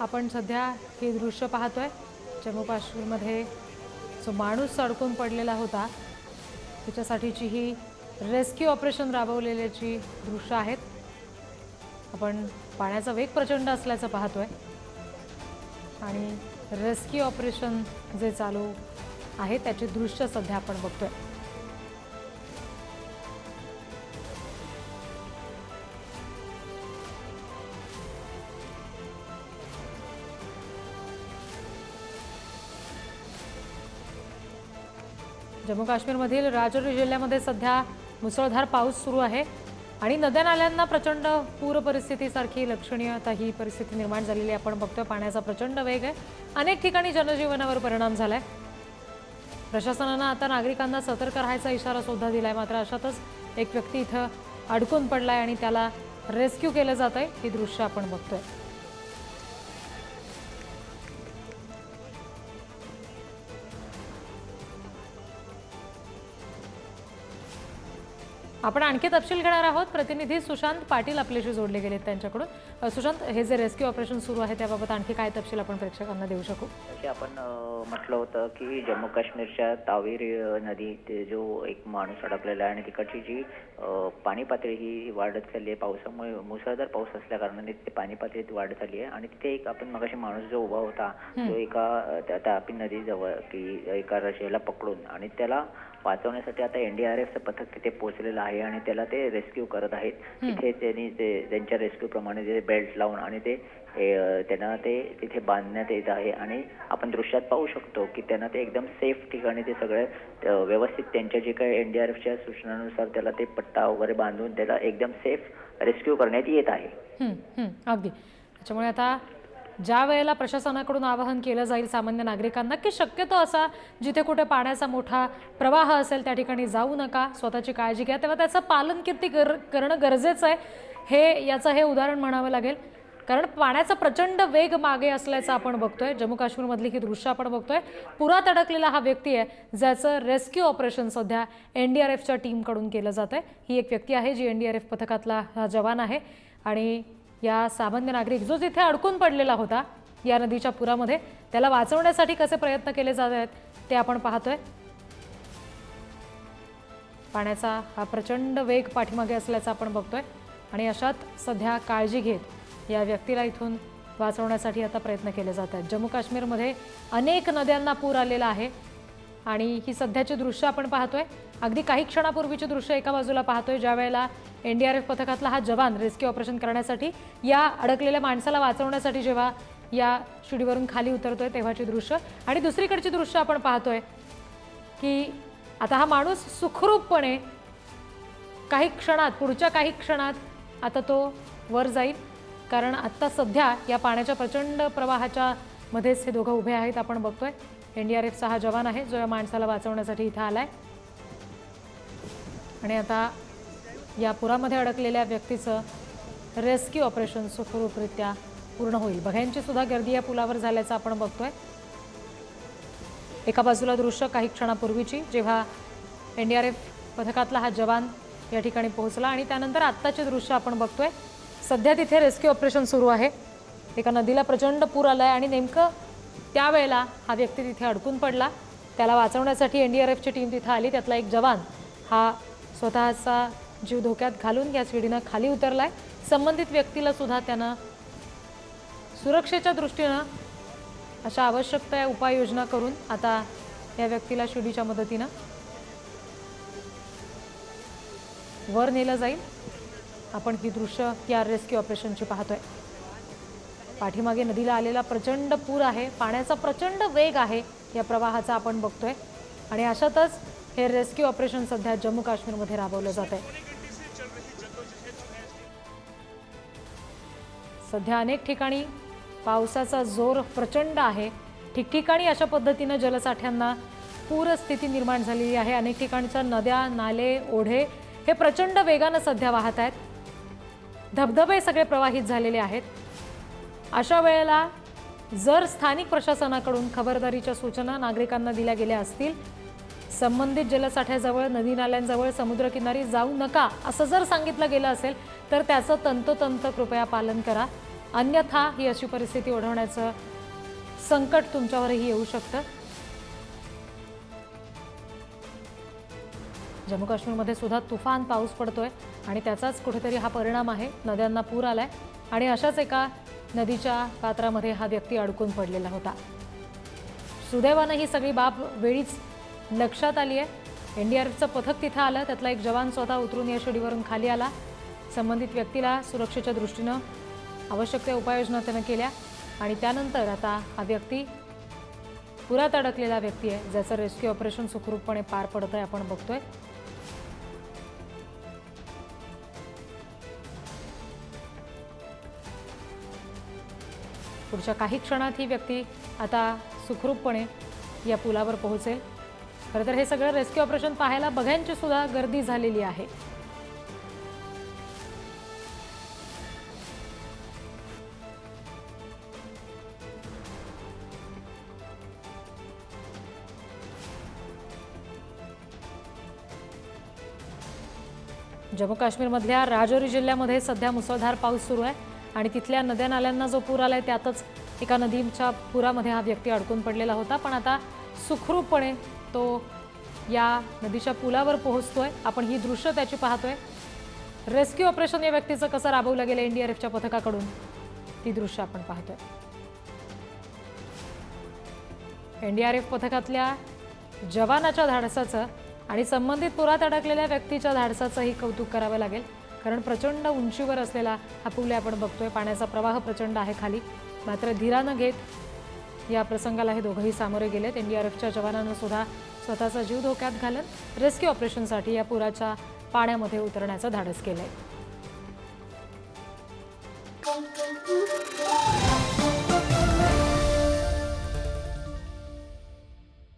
आपण सध्या हे दृश्य पाहतोय. जम्मू काश्मीरमध्ये जो माणूस अडकून पडलेला होता त्याच्यासाठीची ही रेस्क्यू ऑपरेशन राबवलेल्याची दृश्य आहेत. आपण पाण्याचा वेग प्रचंड असल्याचं पाहतोय. आणि रेस्क्यू ऑपरेशन जे चालू आहे त्याची दृश्य सध्या आपण बघतोय. जम्मू काश्मीरमधील राजौरी जिल्ह्यामध्ये सध्या मुसळधार पाऊस सुरू आहे आणि नद्या नाल्यांना प्रचंड पूर परिस्थितीसारखी लक्षणीयता ही परिस्थिती निर्माण झालेली आपण बघतोय पाण्याचा प्रचंड वेग आहे. अनेक ठिकाणी जनजीवनावर परिणाम झालाय. प्रशासनानं आता नागरिकांना सतर्क राहायचा इशारा सुद्धा दिलाय. मात्र अशातच एक व्यक्ती इथं अडकून पडलाय आणि त्याला रेस्क्यू केलं जात आहे ही दृश्य आपण बघतोय. आपण आणखी तपशील घेणार आहोत. प्रतिनिधी सुशांत पाटील आपल्याशी जोडले गेलेत त्यांच्याकडून. सुशांत हे जे रेस्क्यू ऑपरेशन सुरू आहे त्याबाबत आणखी काय तपशील आपण प्रेक्षकांना देऊ शकू? आपण म्हटलं होतं की जम्मू काश्मीरच्या तावेरी नदी ते जो एक माणूस अडकलेला आहे आणि तिकडची जी पाणी पातळी ही वाढत चालली आहे. पावसामुळे मुसळधार पाऊस असल्या कारणाने तिथे पाणी पातळीत वाढ झाली आहे. आणि तिथे एक आपण मगाशी माणूस जो उभा होता तो एका तापी नदीजवळ की एका रशेला पकडून आणि त्याला वाचवण्यासाठी आता एनडीआरएफचं पथक तिथे पोहोचलेलं आहे आणि त्याला ते रेस्क्यू करत आहेत. तिथे त्यांनी ते त्यांच्या रेस्क्यू प्रमाणे ते बेल्ट लावून आणि ते त्यांना ते तिथे बांधण्यात येत आहे. आणि आपण दृश्यात पाहू शकतो की त्यांना ते एकदम सेफ ठिकाणी ते सगळे व्यवस्थित त्यांच्या जे काही एनडीआरएफच्या सूचनानुसार त्याला ते पट्टा वगैरे बांधून त्याला एकदम सेफ रेस्क्यू करण्यात येत आहे. अगदी. त्याच्यामुळे आता ज्या वेळेला प्रशासनाकडून आवाहन केलं जाईल सामान्य नागरिकांना की शक्यतो असा जिथे कुठे पाण्याचा मोठा प्रवाह असेल त्या ठिकाणी जाऊ नका स्वतःची काळजी घ्या. तेव्हा त्याचं पालन किती कर करणं गरजेचं आहे हे याचं हे उदाहरण म्हणावं लागेल. कारण पाण्याचा प्रचंड वेग मागे असल्याचं आपण बघतोय. जम्मू काश्मीरमधली ही दृश्य आपण बघतोय. पुरात अडकलेला हा व्यक्ती आहे ज्याचं रेस्क्यू ऑपरेशन सध्या एन डी आर एफच्या टीमकडून केलं जात आहे ही एक व्यक्ती आहे जी एन डी आर एफ पथकातला हा जवान आहे. आणि या सामान्य नागरिक जो जिथे अडकून पडलेला होता या नदीच्या पुरामध्ये त्याला वाचवण्यासाठी कसे प्रयत्न केले जात आहेत ते आपण पाहतोय. पाण्याचा हा प्रचंड वेग पाठीमागे असल्याचं आपण बघतोय आणि अशात सध्या काळजी घेत या व्यक्तीला इथून वाचवण्यासाठी आता प्रयत्न केले जात आहेत. जम्मू काश्मीरमध्ये अनेक नद्यांना पूर आलेला आहे आणि ही सध्याची दृश्य आपण पाहतोय. अगदी काही क्षणापूर्वीचे दृश्य एका बाजूला पाहतोय ज्या वेळेला एन डी आर एफ पथकातला हा जवान रेस्क्यू ऑपरेशन करण्यासाठी या अडकलेल्या माणसाला वाचवण्यासाठी जेव्हा या शिडीवरून खाली उतरतोय तेव्हाची दृश्य. आणि दुसरीकडची दृश्य आपण पाहतोय की आता हा माणूस सुखरूपपणे काही क्षणात पुढच्या काही क्षणात आता तो वर जाईल. कारण आत्ता सध्या या पाण्याच्या प्रचंड प्रवाहाच्या मध्येच हे दोघं उभे आहेत आपण बघतोय. एन डी आर एफचा हा जवान आहे जो या माणसाला वाचवण्यासाठी इथं आला आहे आणि आता या पुरामध्ये अडकलेल्या व्यक्तीचं रेस्क्यू ऑपरेशन सुखरूपरित्या पूर्ण होईल. बघ्यांची सुद्धा गर्दी या पुलावर झाल्याचं आपण बघतोय. एका बाजूला दृश्य काही क्षणापूर्वीची जेव्हा एन डी आर एफ पथकातला हा जवान या ठिकाणी पोहोचला आणि त्यानंतर आत्ताचे दृश्य आपण बघतोय. सध्या तिथे रेस्क्यू ऑपरेशन सुरू आहे. एका नदीला प्रचंड पूर आला आहे आणि नेमकं त्यावेळेला हा व्यक्ती तिथे अडकून पडला. त्याला वाचवण्यासाठी एन डी आर एफची टीम तिथं आली. त्यातला एक जवान हा स्वतःचा जीव धोक्यात घालून या शिडीनं खाली उतरलाय. संबंधित व्यक्तीला सुद्धा त्यानं सुरक्षेच्या दृष्टीनं अशा आवश्यक त्या उपाययोजना करून आता या व्यक्तीला शिडीच्या मदतीनं वर नेलं जाईल. आपण ही दृश्य या रेस्क्यू ऑपरेशनची पाहतोय. पाठीमागे नदीला आलेला प्रचंड पूर आहे. पाण्याचा प्रचंड वेग आहे या प्रवाहाचा आपण बघतोय. आणि अशातच हे रेस्क्यू ऑपरेशन सध्या जम्मू काश्मीरमध्ये राबवलं जात आहे. सध्या अनेक ठिकाणी पावसाचा जोर प्रचंड आहे. ठिकठिकाणी अशा पद्धतीनं जलसाठ्यांना पूरस्थिती निर्माण झालेली आहे. अनेक ठिकाणच्या नद्या नाले ओढे हे प्रचंड वेगानं सध्या वाहत आहेत. धबधबे सगळे प्रवाहित झालेले आहेत. अशा वेळेला जर स्थानिक प्रशासनाकडून खबरदारीच्या सूचना नागरिकांना दिल्या गेल्या असतील संबंधित जलसाठ्याजवळ नदी नाल्यांजवळ समुद्रकिनारी जाऊ नका असं जर सांगितलं गेलं असेल तर त्याचं तंतोतंत कृपया पालन करा. अन्यथा ही अशी परिस्थिती ओढवण्याचं संकट तुमच्यावरही येऊ शकतं. जम्मू काश्मीरमध्ये सुद्धा तुफान पाऊस पडतोय आणि त्याचाच कुठेतरी हा परिणाम आहे. नद्यांना पूर आलाय आणि अशाच एका नदीच्या पात्रामध्ये हा व्यक्ती अडकून पडलेला होता. सुदैवानं ही सगळी बाब वेळीच लक्षात आली आहे. एन डी आर एफचं पथक तिथं आलं त्यातला एक जवान स्वतः उतरून या शिडीवरून खाली आला. संबंधित व्यक्तीला सुरक्षेच्या दृष्टीनं आवश्यक त्या उपाययोजना त्यानं केल्या. आणि त्यानंतर आता हा व्यक्ती पुरात अडकलेला व्यक्ती आहे ज्याचं रेस्क्यू ऑपरेशन सुखरूपपणे पार पडत आहे आपण बघतोय. पुढच्या काही क्षणात ही व्यक्ती आता सुखरूपपणे या पुलावर पोहोचेल. खरं तर हे सगळं रेस्क्यू ऑपरेशन पाहायला बघ्यांची सुद्धा गर्दी झालेली आहे. जम्मू काश्मीरमधल्या राजौरी जिल्ह्यामध्ये सध्या मुसळधार पाऊस सुरू आहे आणि तिथल्या नद्या नाल्यांना जो पूर आलाय त्यातच एका नदीच्या पुरामध्ये हा व्यक्ती अडकून पडलेला होता. पण आता सुखरूपपणे तो या नदीच्या पुलावर पोहोचतोय. आपण ही दृश्य त्याची पाहतोय. रेस्क्यू ऑपरेशन या व्यक्तीचं कसं राबवलं गेलं एन डी आर एफच्या पथकाकडून? ती दृश्य आपण पाहतोय. एन डी आर एफ पथकातल्या जवानाच्या धाडसाचं आणि संबंधित पुरात अडकलेल्या व्यक्तीच्या धाडसाचंही कौतुक करावं लागेल. कारण प्रचंड उंचीवर असलेला हा पूल आपण बघतोय. पाण्याचा प्रवाह प्रचंड आहे खाली. मात्र धीरानं घेत या प्रसंगाला हे दोघंही सामोरे गेलेत एनडीआरएफच्या जवानांना सुद्धा स्वतःचा जीव धोक्यात घालत रेस्क्यू ऑपरेशनसाठी या पुराच्या पाण्यामध्ये उतरण्याचं धाडस केलं आहे